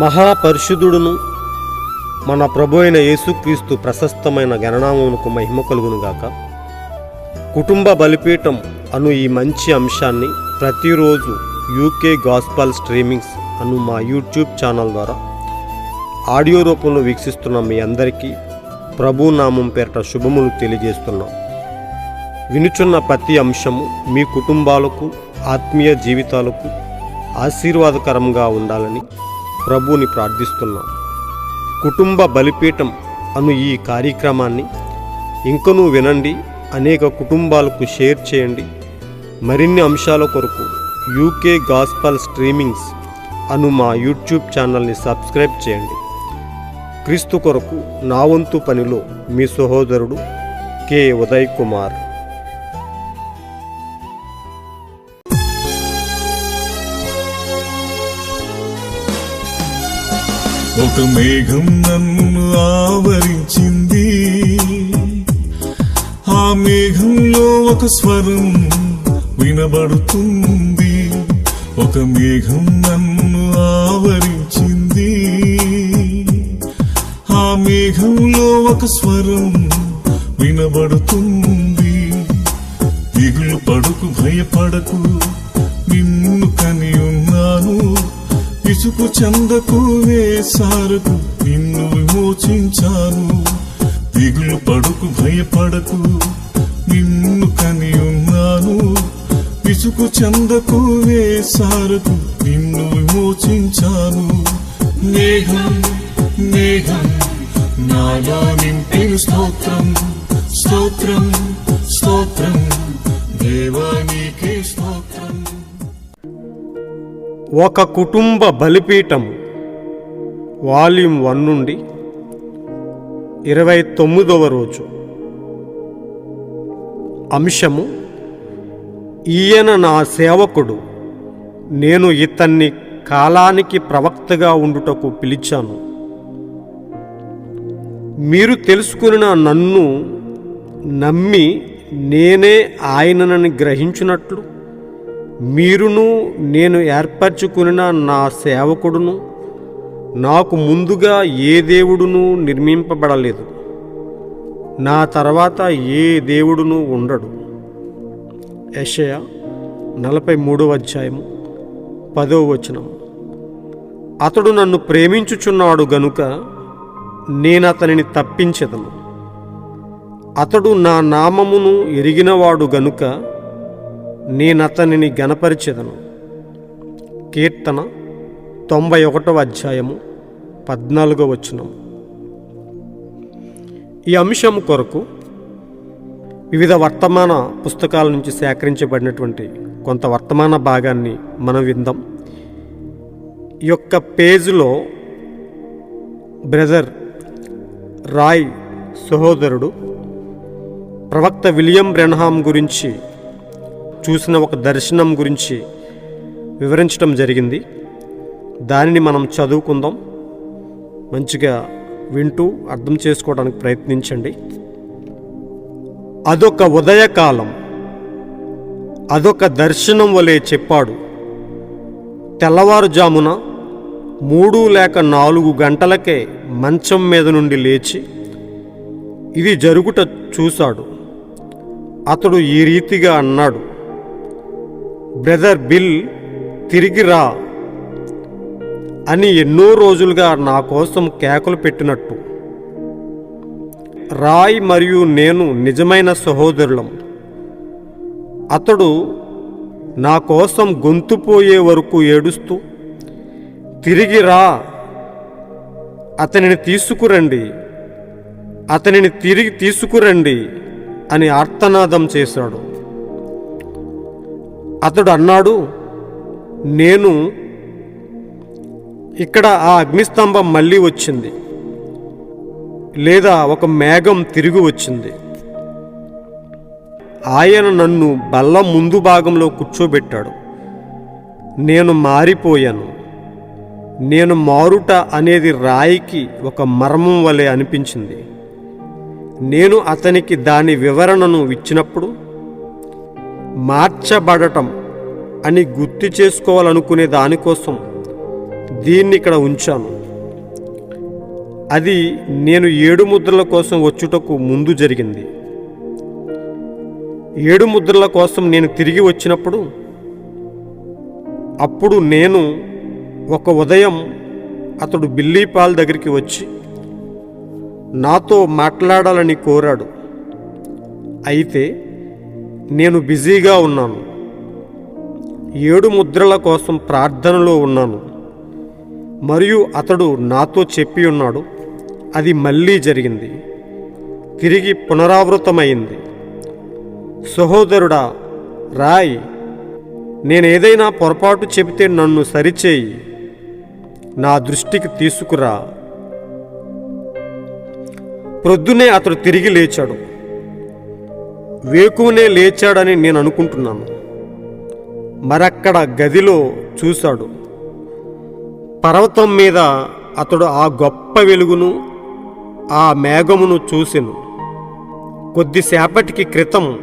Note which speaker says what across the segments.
Speaker 1: మహాపరిశుద్ధుడును మన ప్రభు అయిన యేసుక్రీస్తు ప్రశస్తమైన గణనామమునకు మహిమ కలుగునుగాక. కుటుంబ బలిపీఠం అను ఈ మంచి అంశాన్ని ప్రతిరోజు యూకే గాస్పల్ స్ట్రీమింగ్స్ అను మా యూట్యూబ్ ఛానల్ ద్వారా ఆడియో రూపంలో వీక్షిస్తున్న మీ అందరికీ ప్రభు నామం పేరట శుభములు తెలియజేస్తున్నాం. వినుచున్న ప్రతి అంశము మీ కుటుంబాలకు ఆత్మీయ జీవితాలకు ఆశీర్వాదకరంగా ఉండాలని ప్రభువుని ప్రార్థిస్తున్నాం. కుటుంబ బలిపీఠం అను ఈ కార్యక్రమాన్ని ఇంకనూ వినండి అనేక కుటుంబాలకు షేర్ చేయండి. మరిన్ని అంశాల కొరకు యూకే గాస్పల్ స్ట్రీమింగ్స్ అను మా యూట్యూబ్ ఛానల్ని సబ్స్క్రైబ్ చేయండి. క్రీస్తు కొరకు నా వంతు పనిలో మీ సహోదరుడు కె. ఉదయ్ కుమార్.
Speaker 2: ఒక మేఘం నన్ను ఆవరించింది. ఆ మేఘంలో ఒక స్వరం వినబడుతుంది. ఒక మేఘం నన్ను ఆవరించింది. ఆ మేఘంలో ఒక స్వరం వినబడుతుంది. దిగులు పడుకు భయపడకు నిన్ను కని ఉన్నాను ఇసుకు చందకు వేసారకు నిన్ను విమోచించాను. దిగులు పడుకు భయపడకు. నిన్ను కని ఉన్నాను. విసుకు చెందకు వేసారకు నిన్ను విమోచించాను. మేఘం మేఘం నాలో నింపిన స్తోత్రం. స్తోత్రం స్తోత్రం. దేవానికి
Speaker 1: ఒక కుటుంబ బలిపీఠం వాల్యూమ్ వన్ నుండి ఇరవై తొమ్మిదవ రోజు. అంశము ఈయన నా సేవకుడు నేను ఇతన్ని కాలానికి ప్రవక్తగా ఉండుటకు పిలిచాను. మీరు తెలుసుకున్న నన్ను నమ్మి నేనే ఆయననని గ్రహించినట్లు మీరును నేను ఏర్పరచుకున్న నా సేవకుడును నాకు ముందుగా ఏ దేవుడును నిర్మింపబడలేదు. నా తర్వాత ఏ దేవుడును ఉండడు. యషయ నలభై మూడవ అధ్యాయము పదో వచనం. అతడు నన్ను ప్రేమించుచున్నాడు గనుక నేనతనిని తప్పించదను. అతడు నా నామమును ఎరిగినవాడు గనుక నేనతనిని గణపరిచెదను. కీర్తన తొంభై ఒకటవ అధ్యాయము పద్నాలుగో వచనం ఈ అంశం కొరకు వివిధ వర్తమాన పుస్తకాల నుంచి సేకరించబడినటువంటి కొంత వర్తమాన భాగాన్ని మనం విందాం. ఈ యొక్క పేజీలో బ్రదర్ రాయ్ సహోదరుడు ప్రవక్త విలియం బ్రెన్హామ్ గురించి చూసిన ఒక దర్శనం గురించి వివరించడం జరిగింది. దానిని మనం చదువుకుందాం. మంచిగా వింటూ అర్థం చేసుకోవడానికి ప్రయత్నించండి. అదొక ఉదయకాలం. అదొక దర్శనం వలె చెప్పాడు. తెల్లవారుజామున మూడు లేక నాలుగు గంటలకే మంచం మీద నుండి లేచి ఇది జరుగుట చూశాడు. అతడు ఈ రీతిగా అన్నాడు. బ్రదర్ బిల్ తిరిగి రా అని ఎన్నో రోజులుగా నా కోసం కేకలు పెట్టినట్టు. రాయ్ మరియు నేను నిజమైన సహోదరులం. అతడు నా కోసం గొంతుపోయే వరకు ఏడుస్తూ తిరిగి రా అతనిని తీసుకురండి అతనిని తిరిగి తీసుకురండి అని ఆర్తనాదం చేశాడు. అతడు అన్నాడు నేను ఇక్కడ ఆ అగ్నిస్తంభం మళ్ళీ వచ్చింది లేదా ఒక మేఘం తిరిగి వచ్చింది. ఆయన నన్ను బల్ల ముందు భాగంలో కూర్చోబెట్టాడు. నేను మారిపోయాను. నేను మారుట అనేది రాయికి ఒక మర్మం వలె అనిపించింది. నేను అతనికి దాని వివరణను ఇచ్చినప్పుడు మార్చబడటం అని గుర్తు చేసుకోవాలనుకునే దానికోసం దీన్ని ఇక్కడ ఉంచాను. అది నేను ఏడు ముద్రల కోసం వచ్చుటకు ముందు జరిగింది. ఏడు ముద్రల కోసం నేను తిరిగి వచ్చినప్పుడు అప్పుడు నేను ఒక ఉదయం అతడు బిల్లీపాల్ దగ్గరికి వచ్చి నాతో మాట్లాడాలని కోరాడు. అయితే నేను బిజీగా ఉన్నాను. ఏడు ముద్రల కోసం ప్రార్థనలో ఉన్నాను. మరియు అతడు నాతో చెప్పి ఉన్నాడు అది మళ్ళీ జరిగింది. తిరిగి పునరావృతమైంది. సహోదరుడా రాయ్ నేనేదైనా పొరపాటు చెబితే నన్ను సరిచేయి. నా దృష్టికి తీసుకురా. ప్రొద్దునే అతడు తిరిగి లేచాడు. వేకునే లేచాడని నేను అనుకుంటున్నాను. మరక్కడ గదిలో చూశాడు. పర్వతం మీద అతడు ఆ గొప్ప వెలుగును ఆ మేఘమును చూసెను. కొద్దిసేపటికి క్రితం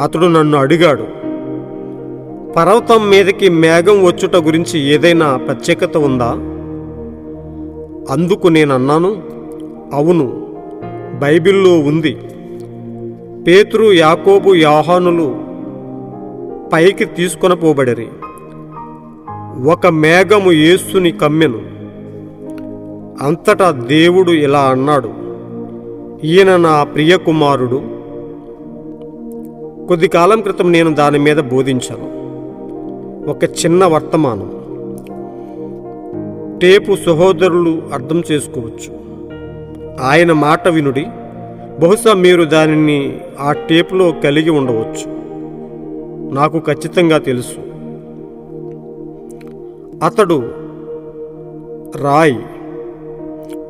Speaker 1: అతడు నన్ను అడిగాడు పర్వతం మీదకి మేఘం వచ్చుట గురించి ఏదైనా ప్రత్యేకత ఉందా? అందుకు నేను అన్నాను అవును బైబిల్లో ఉంది. పేతురు యాకోబు యాహానులు పైకి తీసుకొనపోబడిరి. ఒక మేఘము యేసుని కమ్మెను. అంతటా దేవుడు ఇలా అన్నాడు ఈయన నా ప్రియ కుమారుడు కొద్ది కాలం క్రితం నేను దాని మీద బోధించాను. ఒక చిన్న వర్తమానం. టేపు సహోదరులు అర్థం చేసుకోవచ్చు. ఆయన మాట వినుడి బహుశా మీరు దానిని ఆ టేపులో కలిగి ఉండవచ్చు. నాకు ఖచ్చితంగా తెలుసు. అతడు రాయ్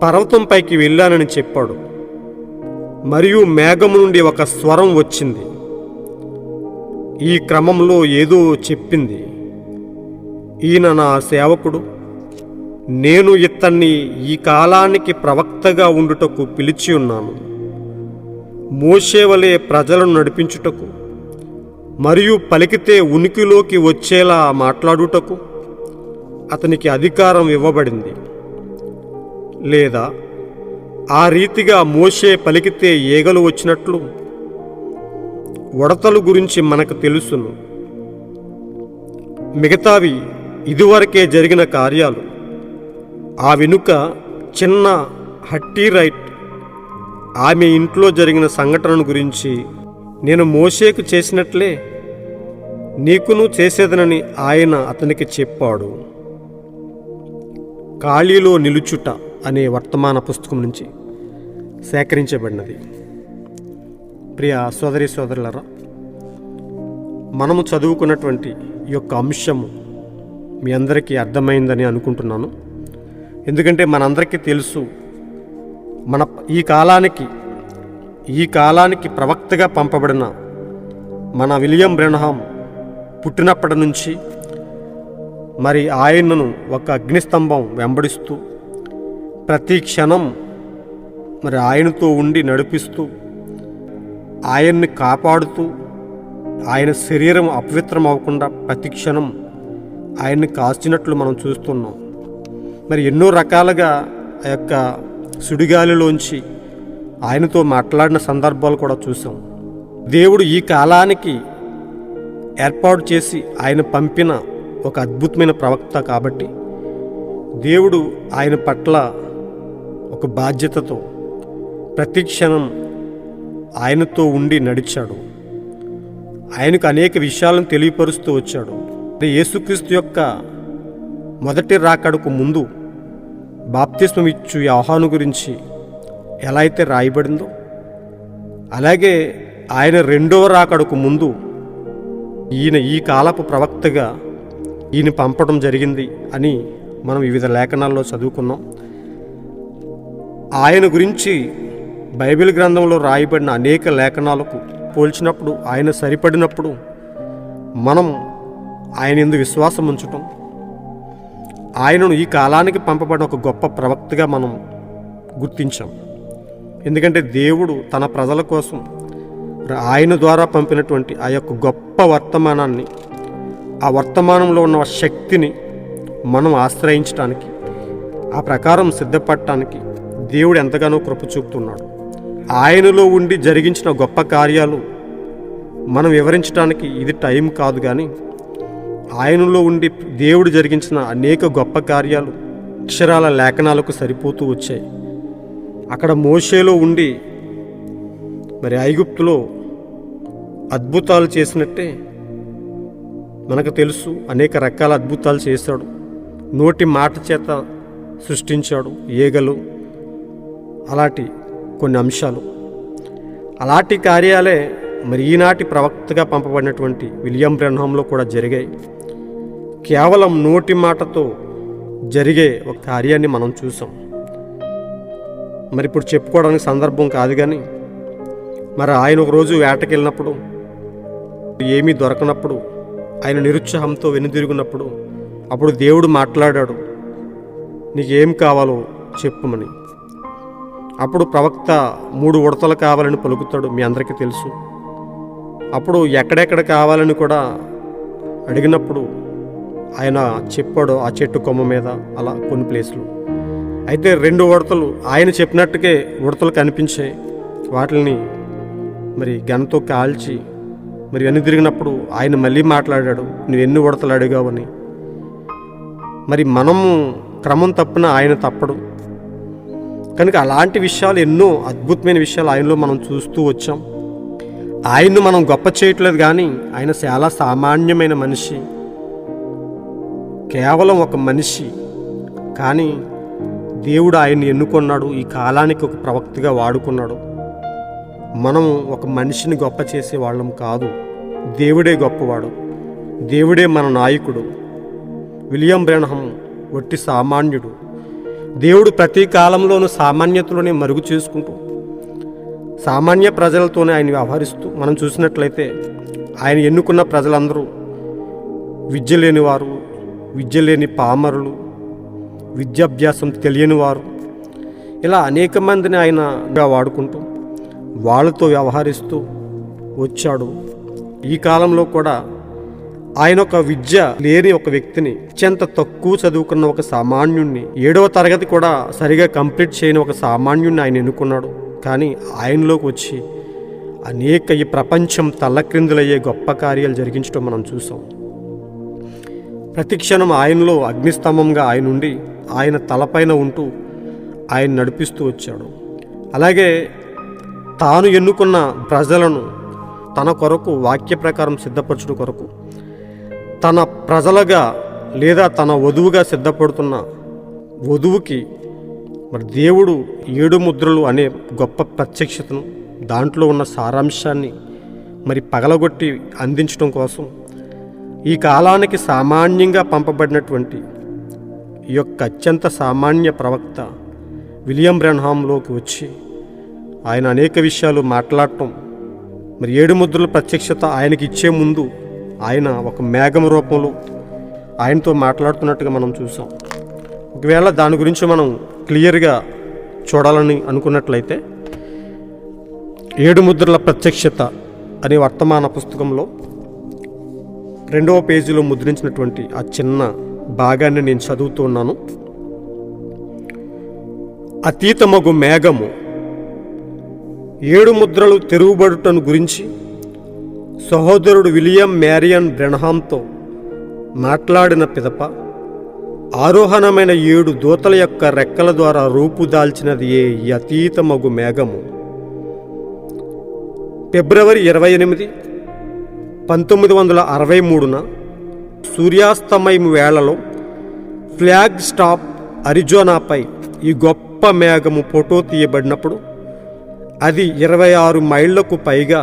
Speaker 1: పర్వతంపైకి వెళ్ళానని చెప్పాడు. మరియు మేఘము నుండి ఒక స్వరం వచ్చింది. ఈ క్రమంలో ఏదో చెప్పింది. ఈయన నా సేవకుడు. నేను ఇతన్ని ఈ కాలానికి ప్రవక్తగా ఉండుటకు పిలిచి ఉన్నాను. మోసేవలే ప్రజలను నడిపించుటకు మరియు పలికితే ఉనికిలోకి వచ్చేలా మాట్లాడుటకు అతనికి అధికారం ఇవ్వబడింది. లేదా ఆ రీతిగా మోసే పలికితే ఈగలు వచ్చినట్లు ఉడతలు గురించి మనకు తెలుసును. మిగతావి ఇదివరకే జరిగిన కార్యాలు. ఆ వెనుక చిన్న హట్టీ రైట్ ఆమె ఇంట్లో జరిగిన సంఘటనను గురించి నేను మోషేకు చేసినట్లే నీకును చేసేదనని ఆయన అతనికి చెప్పాడు. ఖాళీలో నిలుచుట అనే వర్తమాన పుస్తకం నుంచి సేకరించబడినది. ప్రియ సోదరి సోదరులరా మనము చదువుకున్నటువంటి ఈ యొక్క అంశము మీ అందరికీ అర్థమైందని అనుకుంటున్నాను. ఎందుకంటే మనందరికీ తెలుసు మన ఈ కాలానికి ఈ కాలానికి ప్రవక్తగా పంపబడిన మన విలియం బ్రెనహాం పుట్టినప్పటి నుంచి మరి ఆయనను ఒక అగ్నిస్తంభం వెంబడిస్తూ ప్రతి క్షణం మరి ఆయనతో ఉండి నడిపిస్తూ ఆయన్ని కాపాడుతూ ఆయన శరీరం అపవిత్రం అవ్వకుండా ప్రతి క్షణం ఆయన్ని కాల్చినట్లు మనం చూస్తున్నాం. మరి ఎన్నో రకాలుగా ఆ యొక్క సుడిగాలిలోంచి ఆయనతో మాట్లాడిన సందర్భాలు కూడా చూసాం దేవుడు ఈ కాలానికి ఏర్పాటు చేసి ఆయన పంపిన ఒక అద్భుతమైన ప్రవక్త కాబట్టి దేవుడు ఆయన పట్ల ఒక బాధ్యతతో ప్రతి క్షణం ఆయనతో ఉండి నడిచాడు. ఆయనకు అనేక విషయాలను తెలియపరుస్తూ వచ్చాడు. యేసుక్రీస్తు యొక్క మొదటి రాకడకు ముందు బాప్తిస్మమిచ్చు ఇచ్చు ఆహ్వాను గురించి ఎలా అయితే రాయబడిందో అలాగే ఆయన రెండవ రాకడకు ముందు ఈయన ఈ కాలపు ప్రవక్తగా ఈయన పంపడం జరిగింది అని మనం వివిధ లేఖనాల్లో చదువుకున్నాం. ఆయన గురించి బైబిల్ గ్రంథంలో రాయబడిన అనేక లేఖనాలకు పోల్చినప్పుడు ఆయన సరిపడినప్పుడు మనం ఆయన ఎందు విశ్వాసం ఉంచటం ఆయనను ఈ కాలానికి పంపబడిన ఒక గొప్ప ప్రవక్తగా మనం గుర్తించాం. ఎందుకంటే దేవుడు తన ప్రజల కోసం ఆయన ద్వారా పంపినటువంటి ఆ యొక్క గొప్ప వర్తమానాన్ని ఆ వర్తమానంలో ఉన్న శక్తిని మనం ఆశ్రయించడానికి ఆ ప్రకారం సిద్ధపడటానికి దేవుడు ఎంతగానో కృప చూపుతున్నాడు. ఆయనలో ఉండి జరిగించిన గొప్ప కార్యాలు మనం వివరించడానికి ఇది టైం కాదు కానీ ఆయనలో ఉండి దేవుడు జరిగించిన అనేక గొప్ప కార్యాలు అక్షరాల లేఖనాలకు సరిపోతూ వచ్చాయి. అక్కడ మోషేలో ఉండి మరి ఐగుప్తులో అద్భుతాలు చేసినట్టే మనకు తెలుసు అనేక రకాల అద్భుతాలు చేశాడు. నోటి మాట చేత సృష్టించాడు ఈగలు అలాంటి కొన్ని అంశాలు. అలాంటి కార్యాలే మరి ఈనాటి ప్రవక్తగా పంపబడినటువంటి విలియం బ్రహ్మంలో కూడా జరిగాయి. కేవలం నోటి మాటతో జరిగే ఒక కార్యాన్ని మనం చూసాం. మరి ఇప్పుడు చెప్పుకోవడానికి సందర్భం కాదు కానీ మరి ఆయన ఒక రోజు వేటకి వెళ్ళినప్పుడు ఏమీ దొరకనప్పుడు ఆయన నిరుత్సాహంతో వెనుదిరుగున్నప్పుడు అప్పుడు దేవుడు మాట్లాడాడు నీకు ఏం కావాలో చెప్పుమని. అప్పుడు ప్రవక్త మూడు ఉడతలు కావాలని పలుకుతాడు మీ అందరికీ తెలుసు. అప్పుడు ఎక్కడెక్కడ కావాలని కూడా అడిగినప్పుడు ఆయన చెప్పాడు ఆ చెట్టు కొమ్మ మీద అలా కొన్ని ప్లేసులు. అయితే రెండు ఉడతలు ఆయన చెప్పినట్టుకే ఉడతలు కనిపించాయి. వాటిని మరి గనతో కాల్చి మరి వెను తిరిగినప్పుడు ఆయన మళ్ళీ మాట్లాడాడు నువ్వు ఎన్ని ఉడతలు అడిగావని మరి మనము క్రమం తప్పిన ఆయన తప్పడు. కనుక అలాంటి విషయాలు ఎన్నో అద్భుతమైన విషయాలు ఆయనలో మనం చూస్తూ వచ్చాం. ఆయన్ను మనం గొప్ప చేయట్లేదు కానీ ఆయన చాలా సామాన్యమైన మనిషి. కేవలం ఒక మనిషి కానీ దేవుడు ఆయన్ని ఎన్నుకున్నాడు ఈ కాలానికి ఒక ప్రవక్తగా వాడుకున్నాడు. మనం ఒక మనిషిని గొప్ప చేసే వాళ్ళం కాదు దేవుడే గొప్పవాడు దేవుడే మన నాయకుడు. విలియం బ్రెనహం వట్టి సామాన్యుడు. దేవుడు ప్రతి కాలంలోనూ సామాన్యతలోనే మరుగు చేసుకుంటూ సామాన్య ప్రజలతోనే ఆయన వ్యవహరిస్తూ మనం చూసినట్లయితే ఆయన ఎన్నుకున్న ప్రజలందరూ విద్య లేని వారు విద్య లేని పామరులు విద్యాభ్యాసం తెలియని వారు ఇలా అనేక మందిని ఆయన వాడుకుంటూ వాళ్ళతో వ్యవహరిస్తూ వచ్చాడు. ఈ కాలంలో కూడా ఆయన ఒక విద్య లేని ఒక వ్యక్తిని అత్యంత తక్కువ చదువుకున్న ఒక సామాన్యుణ్ణి ఏడవ తరగతి కూడా సరిగా కంప్లీట్ చేయని ఒక సామాన్యుణ్ణి ఆయన ఎన్నుకున్నాడు. కానీ ఆయనలోకి వచ్చి అనేక ఈ ప్రపంచం తల్లక్రిందులయ్యే గొప్ప కార్యాలు జరిగించడం మనం చూసాం. ప్రతిక్షణం ఆయనలో అగ్నిస్తంభంగా ఆయన ఉండి ఆయన తలపైన ఉంటూ ఆయన నడిపిస్తూ వచ్చాడు. అలాగే తాను ఎన్నుకున్న ప్రజలను తన కొరకు వాక్య ప్రకారం సిద్ధపరచుడు కొరకు తన ప్రజలుగా లేదా తన వధువుగా సిద్ధపడుతున్న వధువుకి మరి దేవుడు ఏడు ముద్రలు అనే గొప్ప ప్రత్యక్షతను దాంట్లో ఉన్న సారాంశాన్ని మరి పగలగొట్టి అందించడం కోసం ఈ కాలానికి సామాన్యంగా పంపబడినటువంటి ఈ యొక్క అత్యంత సామాన్య ప్రవక్త విలియం బ్రెన్హామ్లోకి వచ్చి ఆయన అనేక విషయాలు మాట్లాడటం మరి ఏడు ముద్రల ప్రత్యక్షత ఆయనకి ఇచ్చే ముందు ఆయన ఒక మేఘం రూపంలో ఆయనతో మాట్లాడుతున్నట్టుగా మనం చూసాం. ఒకవేళ దాని గురించి మనం క్లియర్గా చూడాలని అనుకున్నట్లయితే ఏడు ముద్రల ప్రత్యక్షత అనే వర్తమాన పుస్తకంలో రెండవ పేజీలో ముద్రించినటువంటి ఆ చిన్న భాగాన్ని నేను చదువుతున్నాను అతీతమగు మేఘము ఏడు ముద్రలు తెరుగుబడుటను గురించి సహోదరుడు విలియం మ్యారియన్ బ్రెన్హామ్తో మాట్లాడిన పిదప ఆరోహణమైన ఏడు దూతల యొక్క రెక్కల ద్వారా రూపుదాల్చినది ఏ అతీతమగు మేఘము? ఫిబ్రవరి ఇరవై ఎనిమిది పంతొమ్మిది వందల అరవై మూడున సూర్యాస్తమయం వేళలో ఫ్లాగ్ స్టాప్ అరిజోనాపై ఈ గొప్ప మేఘము ఫోటో తీయబడినప్పుడు అది ఇరవై ఆరు మైళ్ళకు పైగా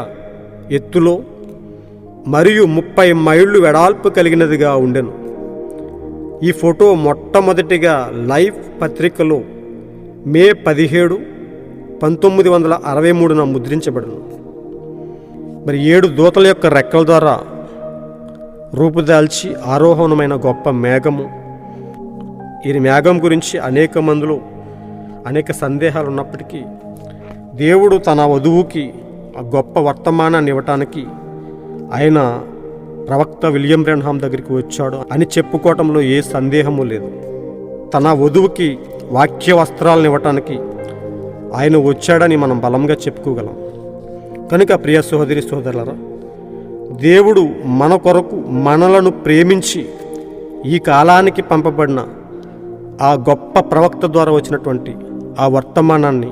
Speaker 1: ఎత్తులో మరియు ముప్పై మైళ్ళు వెడల్పు కలిగినదిగా ఉండెను. ఈ ఫోటో మొట్టమొదటిగా లైఫ్ పత్రికలో మే పదిహేడు పంతొమ్మిది వందల అరవై మూడున ముద్రించబడను. మరి ఏడు దూతల యొక్క రెక్కల ద్వారా రూపుదాల్చి ఆరోహణమైన గొప్ప మేఘము. ఈ మేఘం గురించి అనేక మందులు అనేక సందేహాలు ఉన్నప్పటికీ దేవుడు తన వధువుకి ఆ గొప్ప వర్తమానాన్ని ఇవ్వటానికి ఆయన ప్రవక్త విలియం బ్రెన్హామ్ దగ్గరికి వచ్చాడు అని చెప్పుకోవటంలో ఏ సందేహము లేదు. తన వధువుకి వాక్య వస్త్రాలను ఇవ్వటానికి ఆయన వచ్చాడని మనం బలంగా చెప్పుకోగలం. కనుక ప్రియ సహోదరి సోదరులరా దేవుడు మన కొరకు మనలను ప్రేమించి ఈ కాలానికి పంపబడిన ఆ గొప్ప ప్రవక్త ద్వారా వచ్చినటువంటి ఆ వర్తమానాన్ని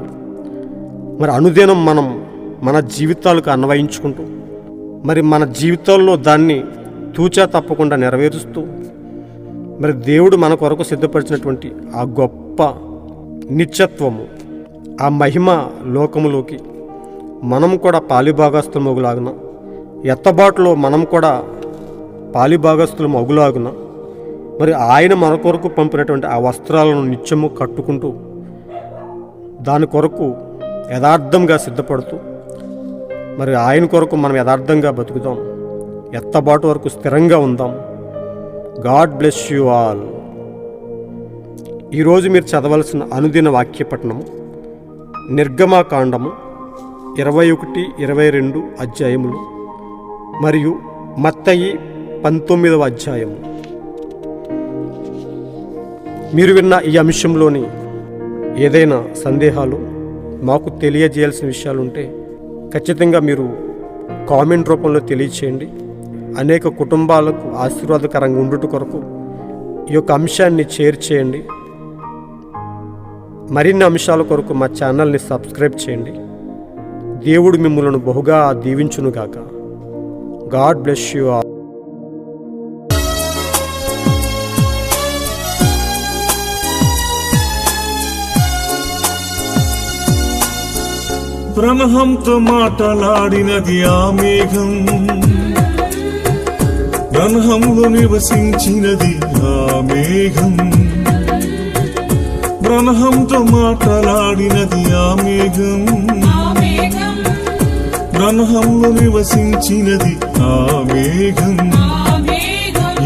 Speaker 1: మరి అనుదినం మనం మన జీవితాలకు అన్వయించుకుంటూ మరి మన జీవితాల్లో దాన్ని తూచా తప్పకుండా నెరవేరుస్తూ మరి దేవుడు మన కొరకు సిద్ధపరిచినటువంటి ఆ గొప్ప నిత్యత్వము ఆ మహిమ లోకములోకి మనం కూడా పాలిభాగస్తులు అగులాగున ఎత్తబాటులో మనం కూడా పాలిభాగస్తులు అగులాగున మరి ఆయన మన కొరకు పంపినటువంటి ఆ వస్త్రాలను నిత్యము కట్టుకుంటూ దాని కొరకు యథార్థంగా సిద్ధపడుతూ మరి ఆయన కొరకు మనం యథార్థంగా బతుకుదాం. ఎత్తబాటు వరకు స్థిరంగా ఉందాం. God bless you all. ఈరోజు మీరు చదవలసిన అనుదిన వాక్యపట్నము నిర్గమాకాండము ఇరవై ఒకటి ఇరవై రెండు అధ్యాయములు మరియు మత్తయి పంతొమ్మిదవ అధ్యాయము. మీరు విన్న ఈ అంశంలోని ఏదైనా సందేహాలు మాకు తెలియజేయాల్సిన విషయాలు ఉంటే ఖచ్చితంగా మీరు కామెంట్ రూపంలో తెలియచేయండి. అనేక కుటుంబాలకు ఆశీర్వాదకరంగా ఉండుట కొరకు ఈ యొక్క అంశాన్ని షేర్ చేయండి. మరిన్ని అంశాల కొరకు మా ఛానల్ని సబ్స్క్రైబ్ చేయండి. దేవుడు మిమ్మలను బహుగా దీవించునుగాక. God bless you all.
Speaker 2: బ్రహ్మంతో మాటలాడినది ఆ మేఘం. బ్రహ్మంలో నివసించినది ఆ మేఘం. బ్రహ్మంతో మాటలాడినది ఆ మేఘం. బ్రహ్మము నివసించినది ఆ మేఘం.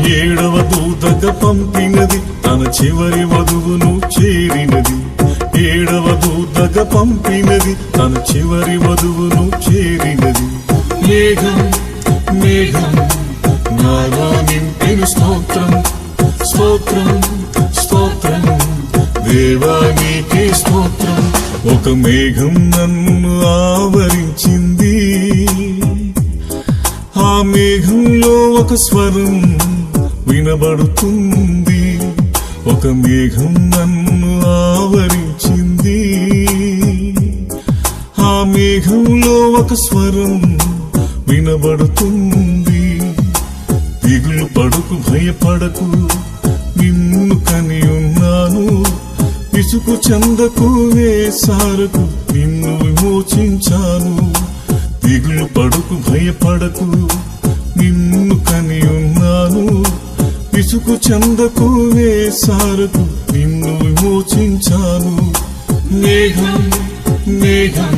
Speaker 2: ఏడవ దూతక పంపినది తన చివరి వధువును చేరినది. ఏడవ దూతక పంపినది తన చివరి వధువును చేరినది. మేఘం మేఘం నాలో నింపిన స్తోత్రం స్తోత్రం స్తోత్రం దేవానికి స్తోత్రం. ఒక మేఘం నన్ను ఆవరించింది. మేఘంలో ఒక స్వరం వినబడుతుంది. ఒక మేఘం నన్ను ఆవరించింది. ఆ మేఘంలో ఒక స్వరం వినబడుతుంది. దిగులు పడుకు భయపడకు నిన్ను కని ఉన్నాను. విసుకు చెందకు వేసారకు నిన్ను విమోచించాను. దిగులు పడుకు భయపడకు. నిన్ను కని ఉన్నాను విసుకు చందకు వేసారకు నిన్ను విమోచించాను. మేఘం మేఘం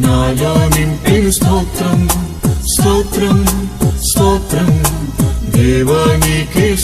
Speaker 2: నాలో నింపిన స్తోత్రం. స్తోత్రం స్తోత్రం దేవానికి